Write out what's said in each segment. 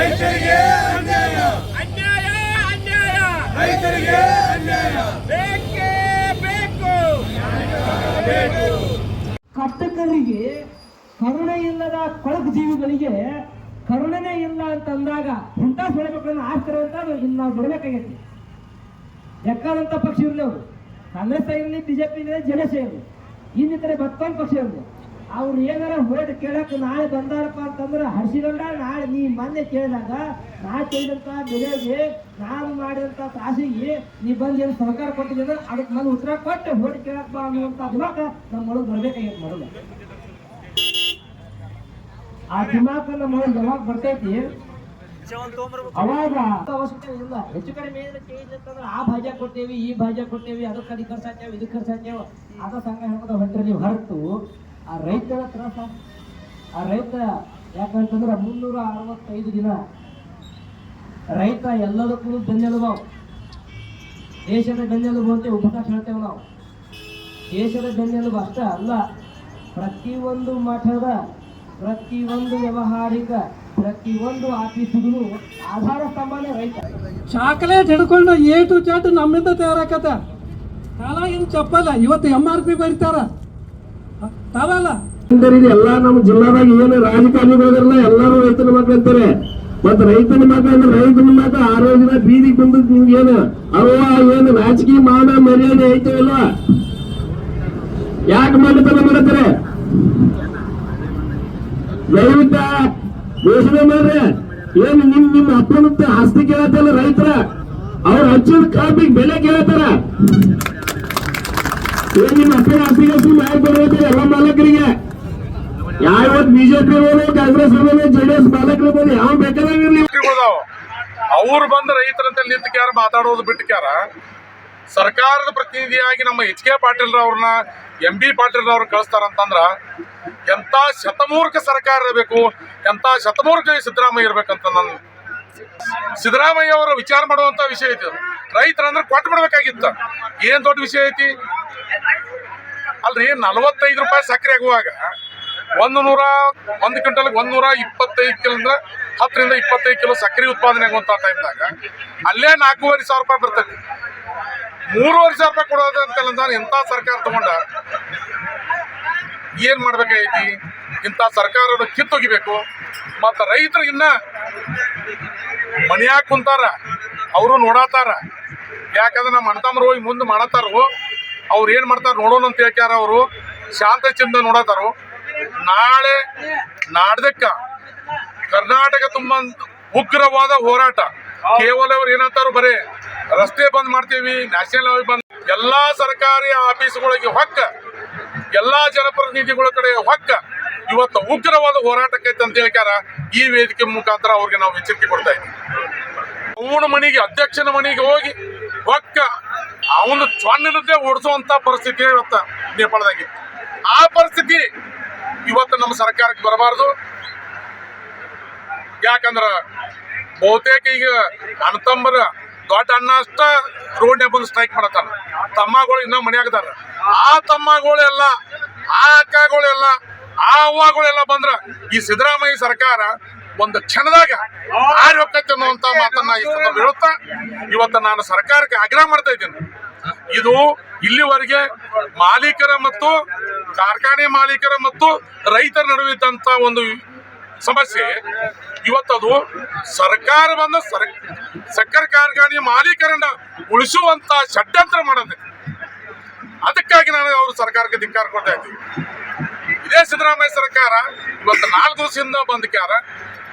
ರೈತರಿಗೆ ಅನ್ಯಾಯ. ಅನ್ಯಾಯ ಅನ್ಯಾಯ. ರೈತರಿಗೆ ಅನ್ಯಾಯ. ಬೇಕೇ ಬೇಕು. ಕರ್ತಕರಿಗೆ ಕರುಣೆ ಇಲ್ಲದ ಕೊಳಕು ಜೀವಿಗಳಿಗೆ ಕರುಣೆನೇ ಇಲ್ಲ ಅಂತಂದಾಗ ಇಂಥ ಬೆಳಿಬೇಕನ್ನ ಆಸ್ತಾರೆ ಅಂತ ಇನ್ನು ನಾವು ಬಿಡಬೇಕಾಗೈತಿ. ಲೆಕ್ಕಾದಂಥ ಪಕ್ಷ ಇರಲಿ ಅವರು. ಕಾಂಗ್ರೆಸ್ ಇರಲಿ ಬಿಜೆಪಿ ಇರಲಿ ಜೆ ಡಿ ಎಸ್ ಇರಲಿ. ಇನ್ನಿತರೆ ಮತ್ತೊಂದು ಪಕ್ಷ ಇರಲಿ. ಅವ್ರು ಏನಾರ ಹೊರಟು ಕೇಳಕ್ಕೆ ನಾಳೆ ಬಂದಾರಪ್ಪ ಅಂತಂದ್ರೆ ಹರ್ಷಿಗಂಡ, ನಾಳೆ ನೀ ಮೊನ್ನೆ ಕೇಳಿದಾಗ ನಾ ಕೇಳಿದಂತ ಬೆಲೆಗೆ, ನಾನು ಮಾಡಿದಂಥ ತಾಸಿಗೆ ನೀ ಬಂದು ಏನು ಸಹಕಾರ ಕೊಟ್ಟಿದ್ರೆ ಅದಕ್ಕೆ ನಾನು ಉತ್ತರ ಕೊಟ್ಟು ಹೋಗಿ ಕೇಳಪ್ಪ ಅನ್ನುವಂಥ ದಿಮಾಕ ನಮ್ಮೊಳಗೆ ಬರ್ಬೇಕಾಗೈತೆ ಮೊದಲು. ಆ ದಿಮಾಕ ನಮ್ಮೊಳಗೆ ಯಾವಾಗ ಬರ್ತೈತಿ? ಅವಾಗ ಇಲ್ಲ. ಹೆಚ್ಚು ಕಡಿಮೆ ಆ ಭಾಜ್ಯ ಕೊಟ್ಟೇವಿ ಈ ಭಾಜ್ಯ ಕೊಟ್ಟೇವಿ ಅದಕ್ಕೆ ಅದಕ್ಕೆ ಖರ್ಚಾಗ್ತೇವೆ ಇದಕ್ಕೆ ಖರ್ಚಾಗ್ತೇವೆ ಅದ ಸಂಘ ಹೇಳ್ಬೋದು ಹೊಂಟ್ರೆ ನೀವು ಹೊರತು. ಆ ರೈತರ ತ್ರಾಸ, ಆ ರೈತ ಯಾಕಂತಂದ್ರೆ ಮುನ್ನೂರ ಅರವತ್ತೈದು ದಿನ ರೈತ ಎಲ್ಲದಕ್ಕೂ ಬೆನ್ನೆಲುಬು. ದೇಶದ ಬೆನ್ನೆಲುಬು ಅಂತ ಉಪಕಾಶ ಹೇಳ್ತೇವೆ ನಾವು. ದೇಶದ ಬೆನ್ನೆಲುಬು ಅಷ್ಟೇ ಅಲ್ಲ, ಪ್ರತಿಯೊಂದು ಮಠದ, ಪ್ರತಿಯೊಂದು ವ್ಯವಹಾರಿಕ, ಪ್ರತಿಯೊಂದು ಆಫೀಸಿಗೂ ಆಧಾರ ಸ್ತಂಭನೇ ರೈತ. ಚಾಕ್ಲೇಟ್ ಹಿಡ್ಕೊಂಡು ಏಟು ಟು ನಮ್ಮಿಂದ ತಯಾರಾಕತ್ತ. ಇದು ಚಪ್ಪಲ್ಲ ಇವತ್ತು ಎಂ ಆರ್ ಪಿ ಬರೀತಾರ. ಎಲ್ಲ ನಮ್ಮ ಜಿಲ್ಲಾದಾಗ ಏನು ರಾಜಕಾರಣಿಗಳಿರಲ್ಲ ಎಲ್ಲರೂ ರೈತನ ಮಕ್ಕಳು ಅಂತಾರೆ. ಮತ್ತ ರೈತನ ಮಕ್ಳು ಅಂದ್ರೆ ರೈತನ ಮಕ್ಳು ಆರೋಗ್ಯದ ಬೀದಿ ಬೀದಿಗೆ ಬಂದದ್ ನಿಮ್ಗೇನು ಅವ್ವ ಏನು ರಾಜಕೀಯ ಮಾನ ಮರ್ಯಾದೆ ಐತೆ ಇಲ್ವಾ ಯಾಕೆ ಮಾಡ್ತಾನ ಮಾಡತಾರೆ ದಯವಿಟ್ಟ ಘೋಷಣೆ ಮಾಡ್ರಿ. ಏನು ನಿಮ್ ನಿಮ್ ಅಪ್ಪನ ಆಸ್ತಿ ಕೇಳತ್ತಲ್ಲ ರೈತರ? ಅವ್ರ ಹಚ್ಚಿದ ಕಾಪಿಗೆ ಬೆಲೆ ಕೇಳತ್ತಾರ? ಏನ್ ನಿಮ್ಮ ಅಪ್ಪನ ಆಸ್ತಿಗೆ ಸುಮ್ಮನೆ ಯಾಕೆ ಬರೋದು ಎಲ್ಲ ಮಾಲಕರಿಗೆ. ಯಾವ ಬಿಜೆಪಿ ಅವರು, ಕಾಂಗ್ರೆಸ್ ಅವರು, ಜೆಡಿಎಸ್ ಮಾಲಕರು ಬಂದು ಯಾವ ಬೇಕಾಗಿರ್ಲಿ ಅವ್ರು ಬಂದು ರೈತರಂತ ನಿಂತ್ಕ್ಯಾರ ಮಾತಾಡೋದು ಬಿಟ್ಟಕ್ಯಾರ ಸರ್ಕಾರದ ಪ್ರತಿನಿಧಿಯಾಗಿ ನಮ್ಮ ಎಚ್ ಕೆ ಪಾಟೀಲ್ ಅವ್ರನ್ನ, ಎಂ ಬಿ ಪಾಟೀಲ್ ಅವ್ರು ಕಳಿಸ್ತಾರಂತಂದ್ರ ಎಂತ ಶತಮೂರ್ಖ ಸರ್ಕಾರ ಇರಬೇಕು ಎಂತ ಶತಮೂರ್ಖ ಸಿದ್ದರಾಮಯ್ಯ ಇರ್ಬೇಕಂತ ನನ್ನ ಸಿದ್ದರಾಮಯ್ಯ ಅವರು ವಿಚಾರ ಮಾಡುವಂತ ವಿಷಯ ಐತಿ ರೈತರಂದ್ರೆ ಕೊಟ್ಟು ಬಿಡ್ಬೇಕಾಗಿತ್ತ. ಏನ್ ದೊಡ್ಡ ವಿಷಯ ಐತಿ? ಅಲ್ರಿ, ನಲವತ್ತೈದು ರೂಪಾಯಿ ಸಕ್ಕರೆ ಆಗುವಾಗ ಒಂದು ನೂರ, ಒಂದು ಕ್ವಿಂಟಲ್ಗೆ ಒಂದು ನೂರ ಇಪ್ಪತ್ತೈದು ಕಿಲೋ ಹತ್ತರಿಂದ ಇಪ್ಪತ್ತೈದು ಕಿಲೋ ಸಕ್ಕರೆ ಉತ್ಪಾದನೆ ಆಗುವಂಥ ಟೈಮ್ದಾಗ ಅಲ್ಲೇ ನಾಲ್ಕೂವರೆ ಸಾವಿರ ರೂಪಾಯಿ ಬರ್ತೈತಿ. ಮೂರುವರೆ ಸಾವಿರ ರೂಪಾಯಿ ಕೊಡೋದು ಅಂತಲ್ಲ ಇಂಥ ಸರ್ಕಾರ ತಗೊಂಡ ಏನ್ ಮಾಡ್ಬೇಕಾಗೈತಿ? ಇಂಥ ಸರ್ಕಾರದ ಕಿತ್ತೊಗಿಬೇಕು. ಮತ್ತು ರೈತರಿಗೆ ಇನ್ನ ಮನ್ಯಾಗ ಕುಂತಾರ, ಅವರು ನೋಡತ್ತಾರ ಯಾಕಂದ್ರೆ ನಮ್ಮ ಅಣ್ಣತಮ್ಮರು ಹೋಗಿ ಮುಂದೆ ಮಾಡತ್ತಾರು. ಅವ್ರು ಏನು ಮಾಡ್ತಾರೆ ನೋಡೋಣ ಅಂತ ಹೇಳ್ಕ್ಯಾರ ಅವರು. ಶಾಂತ ಚಿಂದ ನೋಡತ್ತಾರು. ನಾಳೆ ನಾಡ್ದಕ್ಕ ಕರ್ನಾಟಕ ತುಂಬ ಉಗ್ರವಾದ ಹೋರಾಟ. ಕೇವಲ ಅವ್ರು ಏನಂತಾರು ಬರೇ ರಸ್ತೆ ಬಂದ್ ಮಾಡ್ತೀವಿ, ನ್ಯಾಷನಲ್ ಹೈವೇ ಬಂದ್ ಎಲ್ಲಾ ಸರ್ಕಾರಿ ಆಫೀಸ್ಗಳಿಗೆ ಹೊಕ್ಕ, ಎಲ್ಲಾ ಜನಪ್ರತಿನಿಧಿಗಳ ಕಡೆ ಹೊಕ್ಕ. ಇವತ್ತು ಉಗ್ರವಾದ ಹೋರಾಟಕ್ಕೆ ಅಂತ ಹೇಳ್ಕ್ಯಾರ, ಈ ವೇದಿಕೆ ಮುಖಾಂತರ ಅವ್ರಿಗೆ ನಾವು ಎಚ್ಚರಿಕೆ ಕೊಡ್ತಾ ಇದ್ದೀವಿ. ಅವನ ಮನೆಗೆ, ಅಧ್ಯಕ್ಷನ ಮನೆಗೆ ಹೋಗಿ ಒಕ್ಕ ಅವನು ಚೊಣ್ಣಿನದ್ದೇ ಓಡಿಸುವಂತ ಪರಿಸ್ಥಿತಿ ಇವತ್ತು ನೇಪಾಳದಾಗಿತ್ತು ಆ ಪರಿಸ್ಥಿತಿ ಇವತ್ತು ನಮ್ಮ ಸರ್ಕಾರಕ್ಕೆ ಬರಬಾರ್ದು. ಯಾಕಂದ್ರ ಬಹುತೇಕ ಈಗ ಅಣ್ಣತಮ್ಮರ ದೊಡ್ಡ ಅಣ್ಣ ಅಷ್ಟ ರೋಡ್ನ್ಯಾಗ ಬಂದು ಸ್ಟ್ರೈಕ್ ಮಾಡತ್ತಾರ. ತಮ್ಮಗಳು ಇನ್ನೂ ಮನ್ಯಾಗದಾರ ಆ ತಮ್ಮಗಳೆಲ್ಲ ಆ ಅಕ್ಕಗಳೆಲ್ಲ ಆ ಅವ್ವಗಳೆಲ್ಲ ಬಂದ್ರ ಈ ಸಿದ್ದರಾಮಯ್ಯ ಸರ್ಕಾರ ಒಂದು ಕ್ಷಣದಾಗ ಆರಿ ಹೋಗ್ತೈತಿ ಅನ್ನುವಂತ ಮಾತನ್ನ ಈ ಸಂದರ್ಭ ಹೇಳುತ್ತಾ, ಇವತ್ತು ನಾನು ಸರ್ಕಾರಕ್ಕೆ ಆಗ್ರಹ ಮಾಡ್ತಾ ಇದ್ದೇನೆ. ಇದು ಇಲ್ಲಿವರೆಗೆ ಮಾಲೀಕರ ಮತ್ತು ಕಾರ್ಖಾನೆ ಮಾಲೀಕರ ಮತ್ತು ರೈತರ ನಡುವೆ ಇದ್ದಂತ ಒಂದು ಸಮಸ್ಯೆ. ಇವತ್ತದು ಸರ್ಕಾರ ಬಂದ ಸರ್, ಸಕ್ಕರೆ ಕಾರ್ಖಾನೆ ಮಾಲೀಕರನ್ನ ಉಳಿಸುವಂತ ಷಡ್ಯಂತ್ರ ಮಾಡಿದೆ. ಅದಕ್ಕಾಗಿ ನಾನು ಅವರು ಸರ್ಕಾರಕ್ಕೆ ಧಿಕ್ಕಾರ ಕೊಡ್ತಾ ಇದ್ದೀವಿ ಇದೇ ಸಿದ್ದರಾಮಯ್ಯ ಸರ್ಕಾರ ಇವತ್ತು ನಾಲ್ಕು ದಿವಸದಿಂದ ಬಂದಕ್ಯಾರ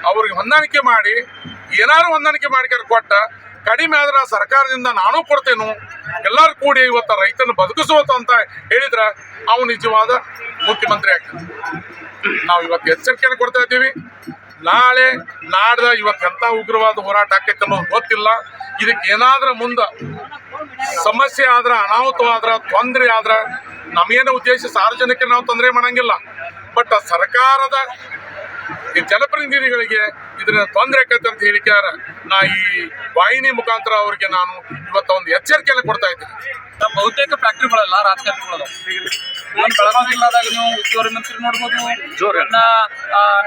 ಅವ್ರಿಗೆ ಹೊಂದಾಣಿಕೆ ಮಾಡಿ ಏನಾರು ಹೊಂದಾಣಿಕೆ ಮಾಡಿಕ್ಯಾರ ಕೊಟ್ಟ, ಕಡಿಮೆ ಆದ್ರೆ ಸರ್ಕಾರದಿಂದ ನಾನು ಕೊಡ್ತೇನು. ಎಲ್ಲರೂ ಕೂಡಿ ಇವತ್ತು ರೈತನ ಬದುಕಿಸುವಂತ ಅಂತ ಹೇಳಿದ್ರೆ ಅವನು ನಿಜವಾದ ಮುಖ್ಯಮಂತ್ರಿ ಆಗ್ತಾನೆ ನಾವು ಇವತ್ತು ಎಚ್ಚರಿಕೆಯನ್ನು ಕೊಡ್ತಾ ಇದ್ದೀವಿ. ನಾಳೆ ನಾಡ್ದ ಇವತ್ತು ಎಂಥ ಉಗ್ರವಾದ ಹೋರಾಟ ಆಕೈತೆ ಅನ್ನೋದು ಗೊತ್ತಿಲ್ಲ. ಇದಕ್ಕೆ ಏನಾದ್ರೂ ಮುಂದೆ ಸಮಸ್ಯೆ ಆದ್ರ ಅನಾಹುತವಾದ್ರ ತೊಂದರೆ ಆದ್ರ ನಮಗೇನು ಉದ್ದೇಶ ಸಾರ್ವಜನಿಕ ನಾವು ತೊಂದರೆ ಮಾಡಂಗಿಲ್ಲ. ಬಟ್ ಸರ್ಕಾರದ ಜನಪ್ರತಿನಿಧಿಗಳಿಗೆ ಇದನ್ನ ತೊಂದರೆ ಆಕೈತೆ ಅಂತ ಹೇಳಿಕ್ಯಾರ ನಾ ಈ ವಾಹಿನಿ ಮುಖಾಂತರ ಅವರಿಗೆ ನಾನು ಇವತ್ತ ಒಂದು ಎಚ್ಚರಿಕೆಯನ್ನು ಕೊಡ್ತಾ ಇದ್ದೀನಿ. ಬಹುತೇಕ ಫ್ಯಾಕ್ಟ್ರಿಗಳಲ್ಲ ರಾಜಕಾರಣಿಗಳು ನಮ್ಮ ಬೆಳಗಾವಿ ಜಿಲ್ಲಾದಾಗ ನೀವು ಉಸ್ತುವಾರಿ ಮಂತ್ರಿ ನೋಡ್ಬೋದು.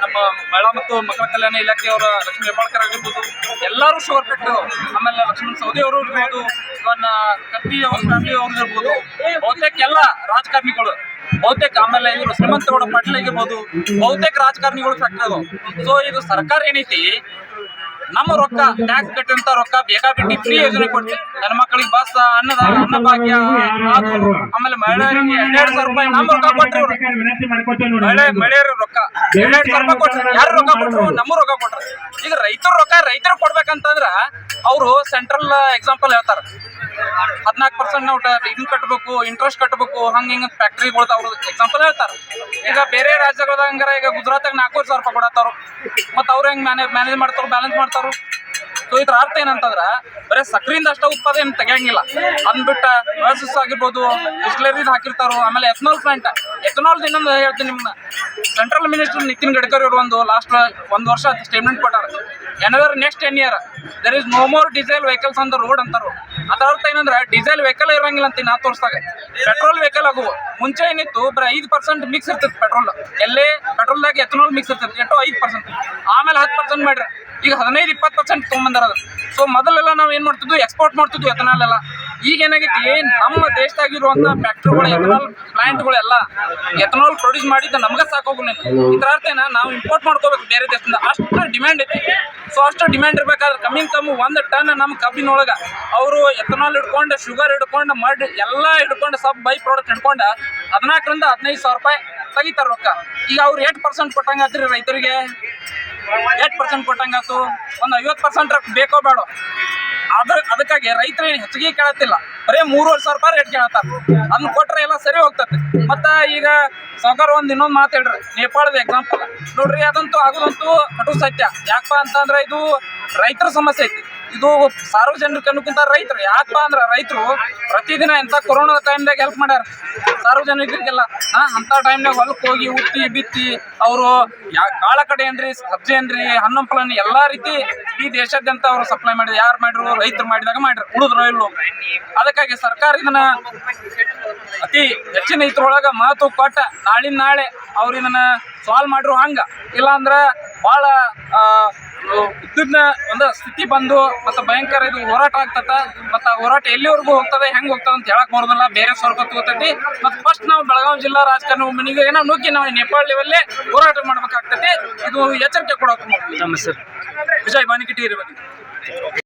ನಮ್ಮ ಮಹಿಳಾ ಮತ್ತು ಮಕ್ಕಳ ಕಲ್ಯಾಣ ಇಲಾಖೆಯವರ ಲಕ್ಷ್ಮೀ ಹೆಬ್ಬಾಳ್ಕರ್ ಆಗಿರ್ಬೋದು ಎಲ್ಲರೂ ಶುಗರ್ ಫ್ಯಾಕ್ಟ್ರಿ ಆಮೇಲೆ ಲಕ್ಷ್ಮಣ್ ಸೌದಿ ಅವರು ಇರ್ಬೋದು ಇವನ್ನ ಕತ್ತಿ ಅವ್ರ ಫ್ಯಾಮಿಲಿ ಅವ್ರು ಇರ್ಬೋದು. ಬಹುತೇಕ ಎಲ್ಲ ರಾಜಕಾರಣಿಗಳು. ಬಹುತೇಕ ಆಮೇಲೆ ಇವರು ಶ್ರೀಮಂತಗೌಡ ಪಾಟೀಲ್ ಆಗಿರ್ಬೋದು ಬಹುತೇಕ ರಾಜಕಾರಣಿಗಳು ಫ್ಯಾಕ್ಟ್ರಿ ಅದು ಸೊ ಇದು ಸರ್ಕಾರ ಏನೈತಿ? ನಮ್ಮ ರೊಕ್ಕ ಟ್ಯಾಕ್ಸ್ ಕಟ್ಟಿದಂತ ರೊಕ್ಕ ಬೇಕಾಬಿಟ್ಟಿ ಫ್ರೀ ಯೋಜನೆ ಕೊಟ್ಟು ನನ್ನ ಮಕ್ಕಳಿಗೆ ಬಸ್, ಅನ್ನದ ಅನ್ನ ಭಾಗ್ಯ ಆಮೇಲೆ ಮಹಿಳೆಯರಿಗೆ ಎರಡೆರಡು ಸಾವಿರ ರೂಪಾಯಿ ನಮ್ಮ ರೊಕ್ಕ ಕೊಟ್ಟರು. ಮಹಿಳೆ, ಮಹಿಳೆಯರ ರೊಕ್ಕ. ಎರಡೆರಡು ಸಾವಿರ ರೂಪಾಯಿ ಕೊಟ್ಟರು ಯಾರು ರೊಕ್ಕ ಕೊಟ್ಟರು ನಮ್ಮ ರೊಕ್ಕ ಕೊಟ್ಟರು ಈಗ ರೈತರ ರೊಕ್ಕ ರೈತರು ಕೊಡ್ಬೇಕಂತಂದ್ರ ಅವರು ಸೆಂಟ್ರಲ್ ಎಕ್ಸಾಂಪಲ್ ಹೇಳ್ತಾರ. ಹದಿನಾಲ್ಕು ಪರ್ಸೆಂಟ್ ನಾವು ಇದನ್ನ ಕಟ್ಟಬೇಕು ಇಂಟ್ರೆಸ್ಟ್ ಕಟ್ಟಬೇಕು ಹಂಗ ಹಿಂಗ ಫ್ಯಾಕ್ಟ್ರಿಗಳು ಅವ್ರ ಎಕ್ಸಾಂಪಲ್ ಹೇಳ್ತಾರ. ಈಗ ಬೇರೆ ರಾಜ್ಯಗಳಂಗಾರ ಈಗ ಗುಜರಾತಾಗ ನಾಲ್ಕೂವರೆ ಸಾವಿರ ರೂಪಾಯಿ ಕೊಡತ್ತಾರು ಮತ್ತು ಅವ್ರು ಹೆಂಗ್ ಮ್ಯಾನೇಜ್ ಮ್ಯಾನೇಜ್ ಮಾಡ್ತಾರೋ ಬ್ಯಾಲೆನ್ಸ್ ಮಾಡ್ತಾರೋ ಸೊ ಇದ್ರ ಅರ್ಥ ಏನಂತಂದ್ರೆ, ಬರೀ ಸಕ್ರಿಯಿಂದ ಅಷ್ಟ ಉತ್ಪಾದನೆ ತೆಗಿಯಂಗಿಲ್ಲ. ಅಂದ್ಬಿಟ್ಟ ಮೆಣಸಸ್ ಆಗಿರ್ಬೋದು ಹಾಕಿರ್ತಾರೋ, ಆಮೇಲೆ ಎಥನಾಲ್ ಪ್ಲಾಂಟ್ ಎಥನಾಲ್ ಇನ್ನೊಂದು ಹೇಳ್ತೀನಿ ನಿಮ್ನ. ಸೆಂಟ್ರಲ್ ಮಿನಿಸ್ಟರ್ ನಿತಿನ್ ಗಡ್ಕರಿ ಅವರು ಒಂದು ಲಾಸ್ಟ್ ಒಂದು ವರ್ಷ ಸ್ಟೇಟ್ಮೆಂಟ್ ಕೊಟ್ಟಾರ. Another next ten year there is no more diesel vehicles on the road ಅಂತಾರು. ಅದರ ಅರ್ಥ ಏನಂದ್ರೆ ಡೀಸೆಲ್ ವೆಹಿಕಲ್ ಇರಂಗಿಲ್ಲ ಅಂತ ನಾ ತೋರಿಸ್ದಾಗ ಪೆಟ್ರೋಲ್ ವೆಹಿಕಲ್ ಆಗುವ. ಮುಂಚೆ ಏನಿತ್ತು, ಬರ ಐದು ಪರ್ಸೆಂಟ್ ಮಿಕ್ಸ್ ಇರ್ತೈತೆ ಪೆಟ್ರೋಲ್ ಎಲ್ಲೇ ಪೆಟ್ರೋಲ್ದಾಗ ಎಥನಾಲ್ ಮಿಕ್ಸ್ ಇರ್ತೈತೆ ಎಷ್ಟು ಐದು ಪರ್ಸೆಂಟ್ ಆಮೇಲೆ ಹತ್ತು ಪರ್ಸೆಂಟ್ ಮಾಡ್ರಿ ಈಗ ಹದಿನೈದು, ಇಪ್ಪತ್ತು ಪರ್ಸೆಂಟ್ ತೊಗೊಂಬಂದಾರ ಅದು. ಸೊ ಮೊದಲೆಲ್ಲ ನಾವು ಏನು ಮಾಡ್ತಿದ್ವಿ? ಎಕ್ಸ್ಪೋರ್ಟ್ ಮಾಡ್ತಿದ್ವಿ ಎಥನಾಲ್ ಎಲ್ಲ. ಈಗ ಏನಾಗೈತಿ ನಮ್ಮ ದೇಶದಾಗಿರುವಂತ ಫ್ಯಾಕ್ಟ್ರಿಗಳು ಎಥನಾಲ್ ಪ್ಲಾಂಟ್ಗಳೆಲ್ಲ ಎಥನಾಲ್ ಪ್ರೊಡ್ಯೂಸ್ ಮಾಡಿದ್ದು ನಮ್ಗೆ ಸಾಕೋಗಿಲ್ಲ ಇದ್ರ ಅರ್ಥ ಏನ? ನಾವು ಇಂಪೋರ್ಟ್ ಮಾಡ್ಕೋಬೇಕು ಬೇರೆ ದೇಶದಿಂದ. ಅಷ್ಟು ಡಿಮ್ಯಾಂಡ್ ಐತಿ. ಸೊ ಅಷ್ಟು ಡಿಮ್ಯಾಂಡ್ ಇರ್ಬೇಕಾದ್ರೆ ಕಮ್ಮಿಂಗ್ ಕಮ್ಮಿ ಒಂದು ಟನ್ ನಮ್ಮ ಕಬ್ಬಿನೊಳಗೆ ಅವರು ಎಥನಾಲ್ ಹಿಡ್ಕೊಂಡು ಶುಗರ್ ಹಿಡ್ಕೊಂಡು, ಮಡ್ ಎಲ್ಲ ಹಿಡ್ಕೊಂಡು ಸಬ್ ಬೈ ಪ್ರಾಡಕ್ಟ್ ಹಿಡ್ಕೊಂಡು ಹದಿನಾಲ್ಕರಿಂದ ಹದಿನೈದು ಸಾವಿರ ರೂಪಾಯಿ ತೆಗಿತಾರೆ ರೊಕ್ಕ. ಈಗ ಅವ್ರು ಏಟ್ ಪರ್ಸೆಂಟ್ ಕೊಟ್ಟಂಗಾತ್ರಿ ರೈತರಿಗೆ. ಏಟ್ ಪರ್ಸೆಂಟ್ ಕೊಟ್ಟಂಗಾತು ಒಂದು ಐವತ್ತು ಪರ್ಸೆಂಟ್ ಬೇಕೋ ಬೇಡೋ. ಅದ್ರ ಅದಕ್ಕಾಗಿ ರೈತರು ಏನು ಹೆಚ್ಚಿಗೆ ಕೇಳತ್ತಿಲ್ಲ. ಬರೀ ಮೂರುವರೆ ಸಾವಿರ ರೂಪಾಯಿ ರೇಟ್ ಕೇಳತ್ತಾರ. ಅದನ್ನ ಕೊಟ್ರೆ ಎಲ್ಲ ಸರಿ ಹೋಗ್ತತಿ. ಮತ್ತ ಈಗ ಸಾವುಕಾರ ಒಂದು ಇನ್ನೊಂದು ಮಾತು ಹೇಳ್ರಿ. ನೇಪಾಳದ ಎಕ್ಸಾಂಪಲ್ ನೋಡ್ರಿ, ಅದಂತೂ ಆಗೋದಂತೂ ಕಟು ಸತ್ಯ. ಯಾಕಪ್ಪ ಅಂತಂದ್ರೆ ಇದು ರೈತರ ಸಮಸ್ಯೆ ಐತಿ. ಇದು ಸಾರ್ವಜನಿಕ ಅನುಕೂಲ ರೈತರು. ಯಾಕಪ್ಪ ಅಂದ್ರೆ ರೈತರು ಪ್ರತಿದಿನ ಎಂತ ಕೊರೋನಾದ ಟೈಮ್ದಾಗ ಹೆಲ್ಪ್ ಮಾಡ್ಯಾರ. ಸಾರ್ವಜನಿಕರಿಗೆಲ್ಲ ಅಂತ ಟೈಮ್ನಾಗ ಹೊಲಕ್ಕೆ ಹೋಗಿ ಉತ್ತಿ ಬಿತ್ತಿ ಅವರು ಯಾ, ಕಾಳ ಕಡೆ ಏನ್ರಿ, ಸಬ್ಜಿ ಏನ್ರಿ ಹಣ್ಣಂಪಲನ್ ಎಲ್ಲಾ ರೀತಿ ಈ ದೇಶಾದ್ಯಂತ ಅವರು ಸಪ್ಲೈ ಮಾಡಿದ್ರು. ಯಾರು ಮಾಡಿದ್ರು? ರೈತರು ಮಾಡಿದಾಗ ಮಾಡಿದ್ರು. ಉಳಿದ್ರು ಇಲ್ಲೋ? ಅದಕ್ಕಾಗಿ ಸರ್ಕಾರ ಇದನ್ನ ಅತಿ ಹೆಚ್ಚಿನ ಇದ್ರೊಳಗ ಮಹತ್ವ ಕೊಟ್ಟ ನಾಳಿನ ನಾಳೆ ಅವ್ರು ಇದನ್ನ ಸಾಲ್ವ್ ಮಾಡ್ರು ಹಂಗ. ಇಲ್ಲಾಂದ್ರ ಭಾಳ ವಿದ್ಯುತ್ನ ಒಂದು ಸ್ಥಿತಿ ಬಂದು ಮತ್ತು ಭಯಂಕರ ಇದು ಹೋರಾಟ ಆಗ್ತದ. ಮತ್ತು ಆ ಹೋರಾಟ ಎಲ್ಲಿವರೆಗೂ ಹೋಗ್ತದೆ ಹೆಂಗೆ ಹೋಗ್ತದೆ ಅಂತ ಹೇಳಕ್ ಬರೋದಿಲ್ಲ. ಬೇರೆ ಸ್ವರ್ಗ ತಗೋತೈತಿ ಮತ್ತು ಫಸ್ಟ್ ನಾವು ಬೆಳಗಾವಿ ಜಿಲ್ಲಾ ರಾಜಕಾರಣ ಮನೆಗೆ ಏನೋ ನುಗ್ಗಿ ನಾವು ನೇಪಾಳ ಲೆವೆಲ್ಲೇ ಹೋರಾಟ ಮಾಡ್ಬೇಕಾಗ್ತೈತಿ. ಇದು ಎಚ್ಚರಿಕೆ ಕೊಡೋದು ವಿಜಯ್ ಬಾನಿಕಿಟಿ ಇರಬೇಕು.